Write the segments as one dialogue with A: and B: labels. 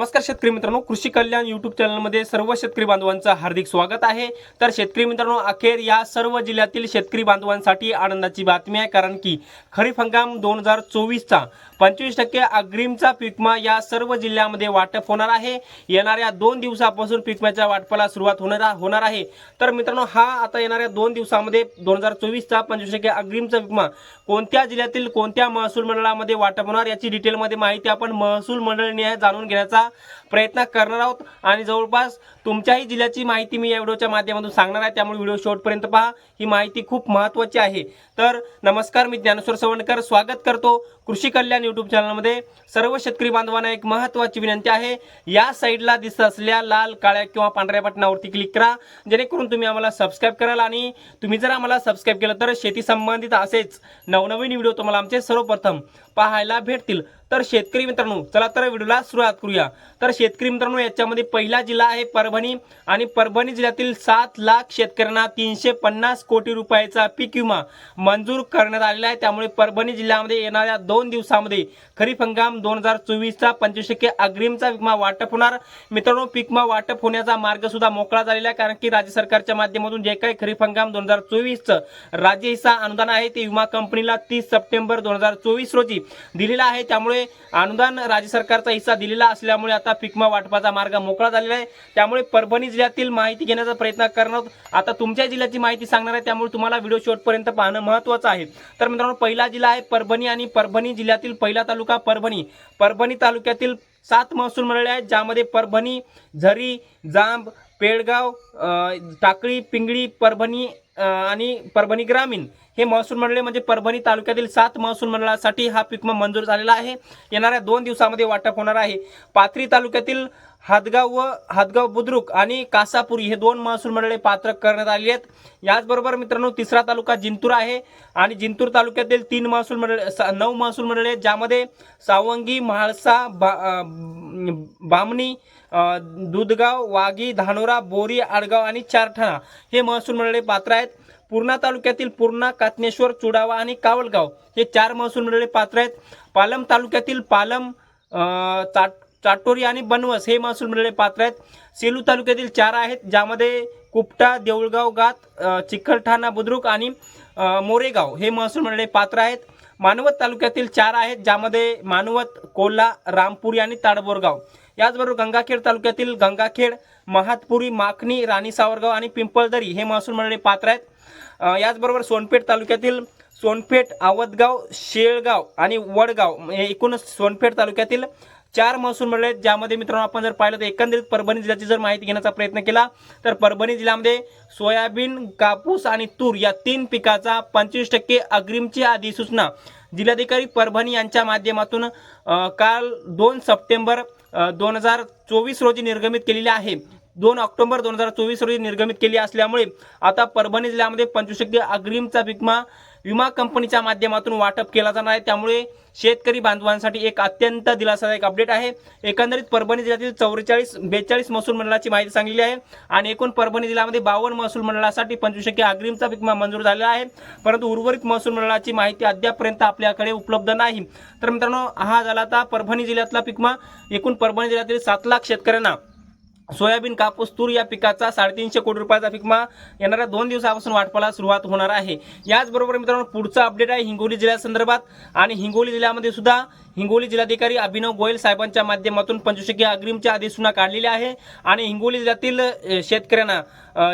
A: नमस्कार शेतकरी मित्रांनो कृषी कल्याण युट्यूब चॅनलमध्ये सर्व शेतकरी बांधवांचं हार्दिक स्वागत आहे. तर शेतकरी मित्रांनो अखेर या सर्व जिल्ह्यातील शेतकरी बांधवांसाठी आनंदाची बातमी आहे कारण की खरीप हंगाम दोन हजार चोवीसचा पंचवीस टक्के अग्रिमचा पीकमा या सर्व जिल्ह्यामध्ये वाटप होणार आहे. येणाऱ्या दोन दिवसापासून पिकम्याच्या वाटपाला सुरुवात होणार होणार आहे. तर मित्रांनो हा आता येणाऱ्या दोन दिवसामध्ये दोन हजार चोवीसचा पंचवीस टक्के अग्रिमचा पिकमा कोणत्या जिल्ह्यातील कोणत्या महसूल मंडळामध्ये वाटप होणार याची डिटेलमध्ये माहिती आपण महसूल मंडळनिहाय जाणून घेण्याचा प्रयत्न करणार आहोत. आणि जवळपास तुमच्याही जिल्ह्याची माहिती मी या व्हिडिओच्या माध्यमातून सांगणार आहे. त्यामुळे व्हिडिओ शेवटपर्यंत पहा. ही माहिती खूप महत्त्वाची आहे. तर नमस्कार मी ज्ञानेश्वर सवणकर स्वागत करतो. कृषी कल्याण युट्यूब चॅनलमध्ये सर्व शेतकरी बांधवांना एक महत्त्वाची विनंती आहे. या साईडला दिसत असल्या लाल काळ्या किंवा पांढऱ्या बटनावरती क्लिक करा. जेणेकरून तुम्ही आम्हाला सबस्क्राईब कराल आणि तुम्ही जर आम्हाला सबस्क्राईब केलं तर शेती संबंधित असेच नवनवीन व्हिडिओ तुम्हाला आमचे सर्वप्रथम पाहायला भेटतील. तर शेतकरी मित्रांनो चला तर व्हिडिओला सुरुवात करूया. तर शेतकरी मित्रांनो याच्यामध्ये पहिला जिल्हा आहे परभणी आणि परभणी जिल्ह्यातील सात लाख शेतकऱ्यांना तीनशे पन्नास कोटी रुपयाचा पीक विमा मंजूर करण्यात आलेला आहे. त्यामुळे परभणी जिल्ह्यामध्ये येणाऱ्या दोन दिवसामध्ये खरीप हंगाम दोन हजार चोवीसचा पंचवीस टक्के अग्रिमचा विमा वाटप होणार. मित्रांनो पिकमा वाटप होण्याचा मार्ग सुद्धा मोकळा झालेला आहे कारण की राज्य सरकारच्या माध्यमातून जे काही खरीप हंगाम दोन हजार चोवीसचं राज्य हिस्सा अनुदान आहे ते विमा कंपनीला तीस सप्टेंबर दोन हजार चोवीस रोजी दिलेला आहे. त्यामुळे अनुदान राज्य सरकारचा हिस्सा दिलेला असल्यामुळे आता पिकमा वाटपाचा मार्ग मोकळा झालेला आहे. त्यामुळे परभणी जिल्ह्यातील माहिती घेण्याचा प्रयत्न करणार आहोत. आता तुमच्या जिल्ह्याची माहिती सांगणार आहे त्यामुळे तुम्हाला व्हिडिओ शेवटपर्यंत पाहणं महत्त्वाचं आहे. तर मित्रांनो पहिला जिल्हा आहे परभणी आणि परभणी परभणी जिल्ह्यातील पहिला तालुका परभणी. परभणी तालुक्यातील सात महसूल मंडळे आहेत ज्यामध्ये परभणी झरी जांब पेडगाव टाकळी पिंगळी परभणी आणि परभणी ग्रामीण. हे महसूल मंडळे म्हणजे परभणी तालुक्यातील सात महसूल मंडळासाठी हा पिकम मंजूर झालेला आहे. येणाऱ्या दोन दिवसामध्ये वाटप होणार आहे. पाथरी तालुक्यातील हादगाव व हादगाव बुद्रुक आणि कासापुरी हे दोन महसूल मंडळे पात्र करण्यात आली आहेत. याचबरोबर मित्रांनो तिसरा तालुका जिंतूर आहे आणि जिंतूर तालुक्यातील तीन महसूल मंडळ स- नऊ महसूल मंडळे आहेत ज्यामध्ये सावंगी म्हाळसा बा बामणी दुधगाव वाघी धानोरा बोरी आडगाव आणि चारठाणा हे महसूल मंडळे पात्र आहेत. पूर्णा तालुक्यातील पूर्णा कातनेश्वर चुडावा आणि कावलगाव हे चार महसूल मंडळे पात्र आहेत. पालम तालुक्यातील पालम ताट चाट चाटोरी आणि बनवस हे महसूल मंडळे पात्र आहेत. सेलू तालुक्यातील चार आहेत ज्यामध्ये कुपटा देऊळगाव गात चिखलठाणा बुद्रुक आणि मोरेगाव हे महसूल मंडळे पात्र आहेत. मानवत तालुक्यातील चार आहेत ज्यामध्ये मानवत कोल्हा रामपुरी आणि ताडबोरगाव. याचबरोबर गंगाखेड तालुक्यातील गंगाखेड महातपुरी माखणी राणी सावरगाव आणि पिंपळदरी हे महसूल मंडळे पात्र आहेत. याचबरोबर सोनपेठ तालुक्यातील सोनपेठ आवतगाव शेळगाव आणि वडगाव हे एकूणच सोनपेठ तालुक्यातील चार महसूल मंडळे आहेत ज्यामध्ये मित्रांनो आपण जर पाहिलं तर एकंदरीत परभणी जिल्ह्याची जर माहिती घेण्याचा प्रयत्न केला तर परभणी जिल्ह्यामध्ये सोयाबीन कापूस आणि तूर या तीन पिकाचा पंचवीस टक्के अग्रिमची अधिसूचना जिल्हाधिकारी परभणी यांच्या माध्यमातून काल दोन सप्टेंबर दोन हजार चोवीस रोजी निर्गमित केलेली आहे. दोन ऑक्टोबर दोन हजार चोवीस रोजी निर्गमित केली असल्यामुळे आता परभणी जिल्ह्यामध्ये पंचवीस टक्के अग्रिमचा पिकमा विमा कंपनीच्या माध्यमातून वाटप केला जाणार आहे. त्यामुळे शेतकरी बांधवांसाठी एक अत्यंत दिलासादायक अपडेट आहे. एकंदरीत परभणी जिल्ह्यातील चौवेचाळीस बेचाळीस महसूल मंडळाची माहिती सांगलेली आहे आणि एकूण परभणी जिल्ह्यामध्ये बावन्न महसूल मंडळासाठी पंचवीस टक्के अग्रिमचा विमा मंजूर झालेला आहे. परंतु उर्वरित महसूल मंडळाची माहिती अद्यापपर्यंत आपल्याकडे उपलब्ध नाही. तर मित्रांनो हा झाला आता परभणी जिल्ह्यातला पिकमा एकूण परभणी जिल्ह्यातील सात लाख शेतकऱ्यांना सोयाबीन कापूस तूर या पिकाचा साडेतीनशे कोटी रुपयाचा पिकमा येणाऱ्या दोन दिवसापासून वाटपाला सुरुवात होणार आहे. याचबरोबर मित्रांनो पुढचा अपडेट आहे हिंगोली जिल्ह्यासंदर्भात आणि हिंगोली जिल्ह्यामध्ये सुद्धा हिंगोली जिल्हाधिकारी अभिनव गोयल साहेबांच्या माध्यमातून पंचशकी अग्रिमच्या अधिसूचना काढलेली आहे आणि हिंगोली जिल्ह्यातील शेतकऱ्यांना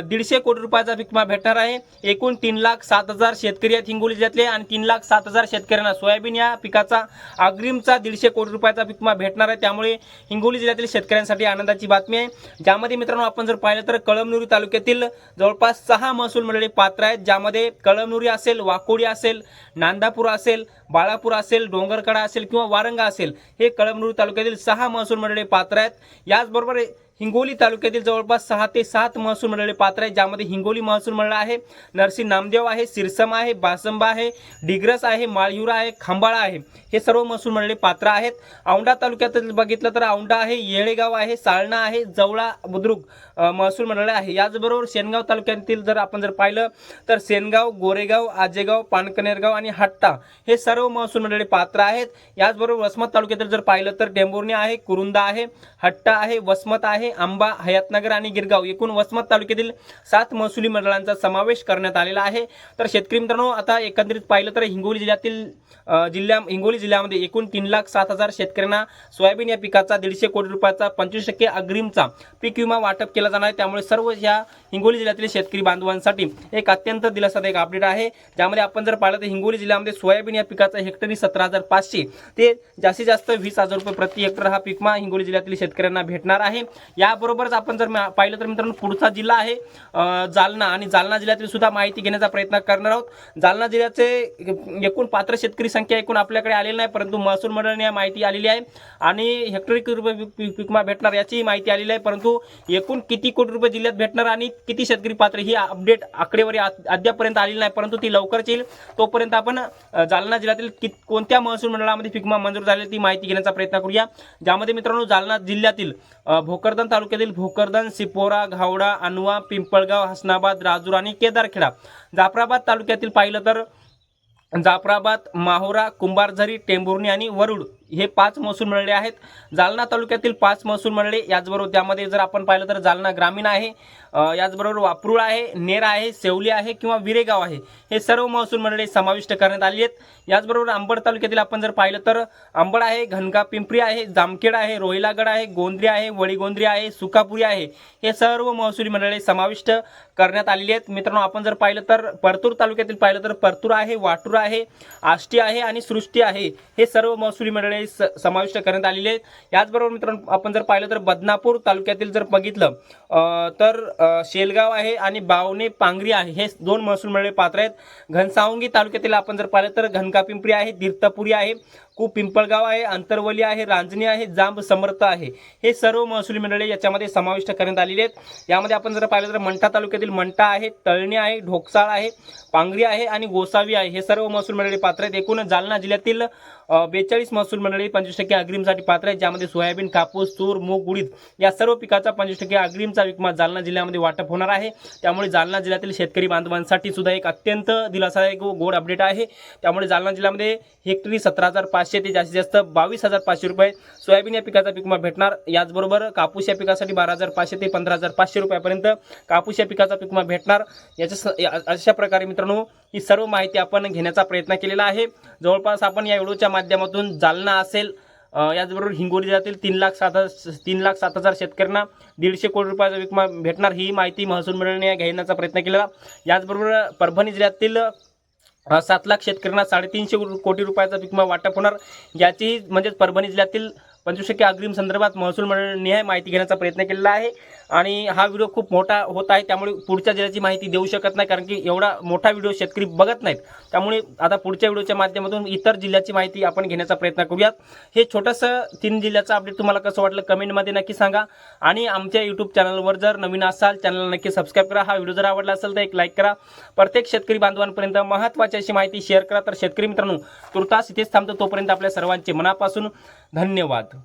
A: दीडशे कोटी रुपयाचा विकमा भेटणार आहे. एकूण तीन लाख सात हजार शेतकरी आहेत हिंगोली जिल्ह्यातले आणि तीन लाख सात हजार शेतकऱ्यांना सोयाबीन या पिकाचा अग्रिमचा दीडशे कोटी रुपयाचा विकमा भेटणार आहे. त्यामुळे हिंगोली जिल्ह्यातील शेतकऱ्यांसाठी आनंदाची बातमी आहे. ज्यामध्ये मित्रांनो आपण जर पाहिलं तर कळमनुरी तालुक्यातील जवळपास सहा महसूल मंडळी पात्र आहेत. ज्यामध्ये कळमनुरी असेल वाकोडी असेल नांदापूर असेल बाळापूर असेल डोंगरकडा असेल किंवा वारंगा असेल. हे कळमनुरी तालुक्यातील सहा महसूल मंडळे पात्र आहेत. याचबरोबर हिंगोली तालुक्यातील जवळपास सहा ते सात महसूल मंडळे पात्र आहेत ज्यामध्ये हिंगोली महसूल मंडळ आहे नरसी नामदेव आहे सिरसम आहे बासंबा आहे डिग्रस आहे माळयुरा आहे खांबाळा आहे. हे सर्व महसूल मंडळे पात्र आहेत. औंढा तालुक्यात बघितलं तर औंढा आहे येळेगाव आहे साळणा आहे जवळा बुद्रुक महसूल मंडळ आहे. याचबरोबर शेनगाव तालुक्यातील जर आपण जर पाहिलं तर सेनगाव गोरेगाव आजेगाव पानकनेरगाव आणि हट्टा हे सर्व महसूल मंडळे पात्र आहेत. याचबरोबर वसमत तालुक्यातील जर पाहिलं तर टेंभुर्णी आहे कुरुंदा आहे हट्टा आहे वसमत आहे आंबा हयातनगर आणि गिरगाव एकूण वसमत तालुक्यातील सात महसुली मंडळांचा समावेश करण्यात आलेला आहे. तर शेतकरी मित्रांनो आता एकंदरीत पाहिलं तर हिंगोली जिल्ह्यातील जिल्ह्या हिंगोली जिल्ह्यामध्ये एकूण तीन लाख सात हजार शेतकऱ्यांना सोयाबीन या पिकाचा दीडशे कोटी रुपयाचा पंचवीस टक्के अग्रिमचा पीक विमा वाटप केला जाणार आहे. त्यामुळे सर्व या हिंगोली जिल्ह्यातील शेतकरी बांधवांसाठी एक अत्यंत दिलासादायक अपडेट आहे. ज्यामध्ये आपण जर पाहिलं तर हिंगोली जिल्ह्यामध्ये सोयाबीन या पिकाचा हेक्टरी सतरा हजार पाचशे ते जास्तीत जास्त वीस हजार रुपये प्रति हेक्टर हा पीकमा हिंगोली जिल्ह्यातील शेतकऱ्यांना भेटणार आहे. याबरोबरच आपण जर पाहिलं तर मित्रांनो पुढचा जिल्हा आहे जालना. आणि जालना जिल्ह्यातील सुद्धा माहिती घेण्याचा प्रयत्न करणार आहोत. जालना जिल्ह्याचे एकूण पात्र शेतकरी संख्या एकूण आपल्याकडे आलेली नाही परंतु महसूल मंडळाने या माहिती आलेली आहे. आणि हेक्टरी किती रुपये विकमा भेटणार याचीही माहिती आलेली आहे परंतु एकूण किती कोटी रुपये जिल्ह्यात भेटणार आणि किती शेतकरी पात्र ही अपडेट आकडेवारी अद्यापर्यंत आलेली नाही परंतु ती लवकरच येईल. तोपर्यंत आपण जालना जिल्ह्यातील कित कोणत्या महसूल मंडळामध्ये पीक मंजूर झाले ती माहिती घेण्याचा प्रयत्न करूया. ज्यामध्ये मित्रांनो जालना जिल्ह्यातील भोकरदन भोकरदन तालुक्यातील भोकरदन सिपोरा घावडा अनवा पिंपळगाव हसनाबाद राजूर आणि केदारखेडा. जाफराबाद तालुक्यातील पाहिलं तर जाफराबाद माहोरा कुंभारझरी टेंभुर्णी आणि वरुड हे पाच महसूल मंडळे आहेत. जालना तालुक्यातील पाच महसूल मंडळे याचबरोबर त्यामध्ये जर आपण पाहिलं तर जालना ग्रामीण आहे याचबरोबर वापरूळ आहे नेर आहे सेवली आहे किंवा विरेगाव आहे. हे सर्व महसूल मंडळे समाविष्ट करण्यात आली आहेत. याचबरोबर अंबड तालुक्यातील आपण जर पाहिलं तर अंबड आहे घनगा पिंपरी आहे जामखेड आहे रोहिलागड आहे गोंद्री आहे वडीगोंद्री आहे सुकापुरी आहे. हे सर्व महसूली मंडळे समाविष्ट करण्यात आलेली आहेत. मित्रांनो आपण जर पाहिलं तर परतूर तालुक्यातील पाहिलं तर परतूर आहे वाटूर आहे आष्टी आहे आणि सृष्टी आहे. हे सर्व महसुली मंडळे स- समाविष्ट करण्यात आलेले आहेत याचबरोबर मित्रांनो आपण जर पाहिलं तर बदनापूर तालुक्यातील जर बघितलं तर शेलगाव आहे आणि बावणे पांगरी आहे. हे दोन महसूल मंडळे पात्र आहेत. घनसावंगी तालुक्यातील आपण जर पाहिलं तर घनकापिंपरी आहे तीर्थपुरी आहे. कू पिंपळगाव आहे अंतरवली आहे रांजणी आहे जांब समर्थ आहे. हे सर्व महसुली मंडळे याच्यामध्ये समाविष्ट करण्यात आलेली आहेत. यामध्ये आपण जर पाहिलं तर मंठा तालुक्यातील मंठा आहे तळणी आहे ढोकसाळ आहे पांगरी आहे आणि गोसावी आहे. हे सर्व महसूल मंडळी पात्र आहेत. एकूण जालना जिल्ह्यातील बेचाळीस महसूल मंडळी पंचवीस टक्के अग्रिमसाठी पात्र आहेत. ज्यामध्ये सोयाबीन कापूस तूर मूग उडीद या सर्व पिकाचा पंचवीस टक्के अग्रिमचा विकमा जालना जिल्ह्यामध्ये वाटप होणार आहे. त्यामुळे जालना जिल्ह्यातील शेतकरी बांधवांसाठी सुद्धा एक अत्यंत दिलासादायक व गोड अपडेट आहे. त्यामुळे जालना जिल्ह्यामध्ये हेक्टरी सतरा हजार पाचशे पाचशे ते जास्तीत जास्त बावीस हजार पाचशे रुपये सोयाबीन या पिकाचा पिकमा भेटणार. याचबरोबर कापूस या पिकासाठी बारा हजार पाचशे ते पंधरा हजार पाचशे रुपयापर्यंत कापूस या पिकाचा पिकमा भेटणार. याच्या स- या- अशा प्रकारे मित्रांनो ही सर्व माहिती आपण घेण्याचा प्रयत्न केलेला आहे. जवळपास आपण या व्हिडिओच्या माध्यमातून जालना असेल याचबरोबर हिंगोली जिल्ह्यातील तीन लाख सात हजार तीन लाख सात हजार शेतकऱ्यांना दीडशे कोटी रुपयाचा विकमा भेटणार. ही माहिती महसूल मंडळाने घेण्याचा प्रयत्न केला याचबरोबर परभणी जिल्ह्यातील सात लाख शेतकऱ्यांना साडेतीनशे कोटी रुपयाचा विकमा वाटप होणार. याची म्हणजेच परभणी जिल्ह्यातील पंचवीस टक्के अग्रिम संदर्भात महसूल मंडळाने माहिती घेण्याचा प्रयत्न केलेला आहे. आणि हा व्हिडिओ खूप मोठा होत आहे त्यामुळे पुढच्या जिल्ह्याची माहिती देऊ शकत नाही कारण की एवढा मोठा व्हिडिओ शेतकरी बघत नाहीत. त्यामुळे आता पुढच्या व्हिडिओच्या माध्यमातून इतर जिल्ह्याची माहिती आपण घेण्याचा प्रयत्न करूयात. हे छोटंसं तीन जिल्ह्याचं अपडेट तुम्हाला कसं वाटलं कमेंटमध्ये नक्की सांगा. आणि आमच्या यूट्यूब चॅनलवर जर नवीन असाल चॅनलला नक्की सबस्क्राईब करा. हा व्हिडिओ जर आवडला असेल तर एक लाईक करा. प्रत्येक शेतकरी बांधवांपर्यंत महत्त्वाची अशी माहिती शेअर करा. तर शेतकरी मित्रांनो तुर्तास इथेच थांबतो. तोपर्यंत आपल्या सर्वांचे मनापासून धन्यवाद.